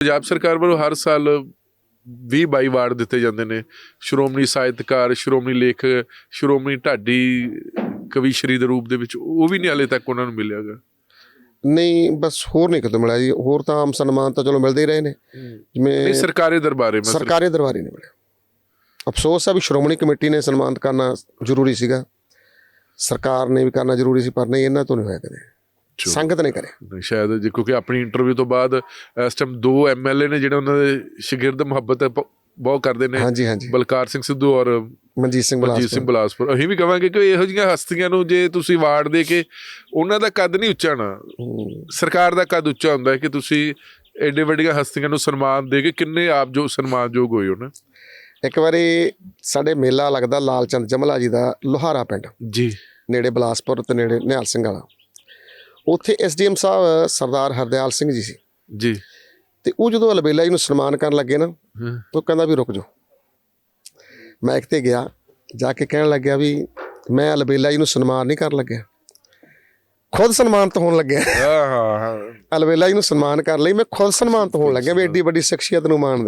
ਪੰਜਾਬ ਸਰਕਾਰ ਵੱਲੋਂ ਹਰ ਸਾਲ 20 22 ਵਾਰਡ ਦਿੱਤੇ ਜਾਂਦੇ ਨੇ। ਸ਼੍ਰੋਮਣੀ ਸਾਹਿਤਕਾਰ ਸ਼੍ਰੋਮਣੀ ਲੇਖਕ ਸ਼੍ਰੋਮਣੀ ਢਾਡੀ ਕਵੀਸ਼ਰੀ ਦੇ ਰੂਪ ਦੇ ਵਿੱਚ ਉਹ ਵੀ ਨਹੀਂ ਹਲੇ ਤੱਕ ਉਹਨਾਂ ਨੂੰ ਮਿਲਿਆਗਾ ਨਹੀਂ ਬਸ ਹੋਰ ਨਹੀਂ ਕਿਤੋਂ ਮਿਲਿਆ ਜੀ। ਹੋਰ ਤਾਂ ਆਮ ਸਨਮਾਨ ਤਾਂ ਚਲੋ ਮਿਲਦੇ ਹੀ ਰਹੇ ਨੇ। ਜਿਵੇਂ ਸਰਕਾਰੀ ਦਰਬਾਰੇ ਮਤਲਬ ਸਰਕਾਰੀ ਦਰਬਾਰੀ ਨਹੀਂ ਮਿਲਿਆ। ਅਫਸੋਸ ਹੈ ਵੀ ਸ਼੍ਰੋਮਣੀ ਕਮੇਟੀ ਨੇ ਸਨਮਾਨਿਤ ਕਰਨਾ ਜ਼ਰੂਰੀ ਸੀਗਾ। ਸਰਕਾਰ ਨੇ ਵੀ ਕਰਨਾ ਜ਼ਰੂਰੀ ਸੀ ਪਰ ਨਹੀਂ ਇਹਨਾਂ ਤੋਂ ਨਹੀਂ ਹੋਇਆ ਕਦੇ। ਚਲੋ। ਸੰਗਤ ਨੇ ਕਰਿਆ। ਸ਼ਾਇਦ ਜੇ ਕਿਉਂਕਿ ਆਪਣੀ ਇੰਟਰਵਿਊ ਤੋਂ ਬਾਅਦ ਇਸ ਟਾਈਮ ਦੋ ਐਮਐਲਏ ਨੇ ਜਿਹੜੇ ਉਹਨਾਂ ਦੇ ਸ਼ਾਗਿਰਦ ਮੁਹੱਬਤ ਬਹੁਤ ਕਰਦੇ ਨੇ। ਹਾਂਜੀ ਹਾਂਜੀ। ਬਲਕਾਰ ਸਿੰਘ ਸਿੱਧੂ ਔਰ ਮਨਜੀਤ ਸਿੰਘ ਮਨਜੀਤ ਬਲਾਸਪੁਰ। ਸਿੰਘ ਬਲਾਸਪੁਰ। ਅਸੀਂ ਵੀ ਕਹਾਂਗੇ ਕਿ ਇਹੋ ਜਿਹੀਆਂ ਹਸਤੀਆਂ ਨੂੰ ਜੇ ਤੁਸੀਂ ਵਾਰਡ ਦੇ ਕੇ ਉਹਨਾਂ ਦਾ ਕੱਦ ਨਹੀਂ ਉੱਚਾ ਨਾ। ਸਰਕਾਰ ਦਾ ਕੱਦ ਉੱਚਾ ਹੁੰਦਾ ਹੈ ਕਿ ਤੁਸੀਂ ਐਡੇ ਵੱਡੀਆਂ ਹਸਤੀਆਂ ਨੂੰ ਸਨਮਾਨ ਦੇ ਕੇ ਕਿੰਨੇ ਆਪ ਜੋ ਸਨਮਾਨਯੋਗ ਹੋਏ ਹੋ ਨਾ ਇੱਕ ਵਾਰੀ ਸਾਡੇ ਮੇਲਾ ਲੱਗਦਾ ਲਾਲਚੰਦ ਜਮਲਾ ਜੀ ਦਾ ਲੋਹਾਰਾ ਪਿੰਡ। ਜੀ। ਨੇੜੇ ਬਲਾਸਪੁਰ ਤੇ ਨੇੜੇ ਨਿਹਾਲ ਸਿੰਘ ਵਾਲਾ। ਉੱਥੇ ਐਸਡੀਐਮ ਸਾਹਿਬ ਸਰਦਾਰ ਹਰਦਿਆਲ ਸਿੰਘ ਜੀ ਸੀ। ਜੀ। ਤੇ ਉਹ ਜਦੋਂ ਅਲਬੇਲਾ ਜੀ ਨੂੰ ਸਨਮਾਨ ਕਰਨ ਲੱਗੇ ਨਾ। ਉਹ ਕਹਿੰਦਾ ਵੀ ਰੁਕ ਜਾਓ। ਮੈਂ ਇੱਕ ਤੇ ਗਿਆ ਜਾ ਕੇ ਕਹਿਣ ਲੱਗਿਆ ਵੀ ਮੈਂ ਅਲਬੇਲਾ ਜੀ ਨੂੰ ਸਨਮਾਨ ਨਹੀਂ ਕਰਨ ਲੱਗਿਆ। ਖੁਦ ਸਨਮਾਨਿਤ ਹੋਣ ਲੱਗਿਆ। ਹਾਂ ਹਾਂ ਅਲਬੇਲਾ ਜੀ ਨੂੰ ਸਨਮਾਨ ਕਰਨ ਲਈ ਮੈਂ ਖੁਦ ਸਨਮਾਨਿਤ ਹੋਣ ਲੱਗਿਆ ਵੀ ਐਡੀ ਵੱਡੀ ਸ਼ਖਸੀਅਤ ਨੂੰ ਮਾਣ